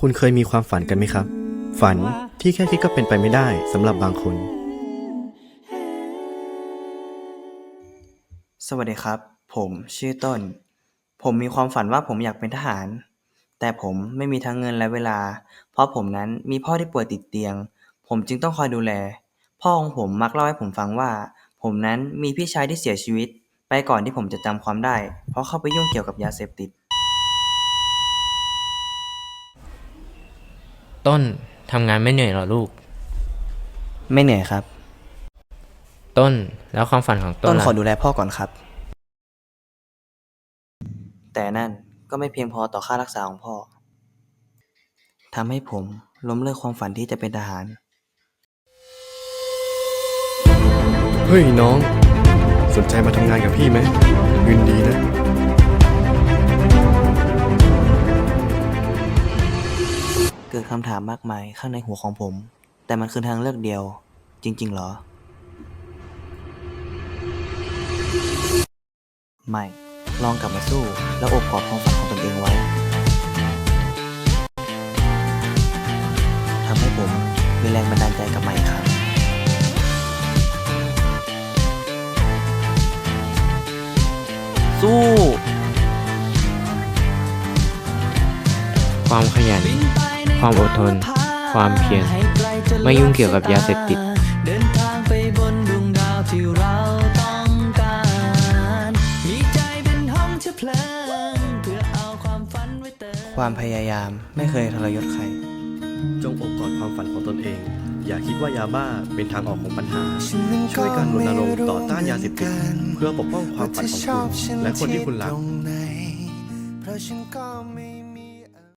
คุณเคยมีความฝันกันไหมครับ ฝันที่แค่คิดก็เป็นไปไม่ได้สำหรับบางคน สวัสดีครับ ผมชื่อต้น ผมมีความฝันว่าผมอยากเป็นทหาร แต่ผมไม่มีทั้งเงินและเวลา เพราะผมนั้นมีพ่อที่ป่วยติดเตียง ผมจึงต้องคอยดูแล พ่อของผมมักเล่าให้ผมฟังว่า ผมนั้นมีพี่ชายที่เสียชีวิต ไปก่อนที่ผมจะจำความได้ เพราะเข้าไปยุ่งเกี่ยวกับยาเสพติด ต้นทำงานไม่เหนื่อยเหรอลูก ไม่เหนื่อยครับ ต้นแล้วความฝันของต้ต้นนล่ะขอดูแลพ่อก่อนครับ แต่นั่นก็ไม่เพียงพอต่อค่ารักษาของพ่อทำให้ผมล้มเลิกความฝันที่จะเป็นทหาร เฮ้ยน้อง สนใจมาทำงานกับพี่ไหมเงินดีนะ เกิดคำถามมากมายข้างในหัวของผม แต่มันคือทางเลือกเดียว จริงๆเหรอ ไม่ ลองกลับมาสู้ แล้วอบกอดความฝันของตนเองไว้ทำให้ผมมีแรงบันดาลใจกลับมาอีกครั้งสู้ความขยัน ความอดทน ความเพียรไม่ยุ่งเกี่ยวกับยาเสพติดเดินทางไปบนดวงดาวที่เราต้องการมีใจเป็นห้องเชื้อเพลิงเพื่อเอาความฝันไว้เติมความพยายามไม่เคยทรยศใคร จงอบกอดความฝันของตนเอง อย่าคิดว่ายาบ้าเป็นทางออกของปัญหา ช่วยกันรณรงค์ต่อต้านยาเสพติดเพื่อปกป้องความฝันของคุณ และคนที่คุณรักเพราะฉันก็ไม่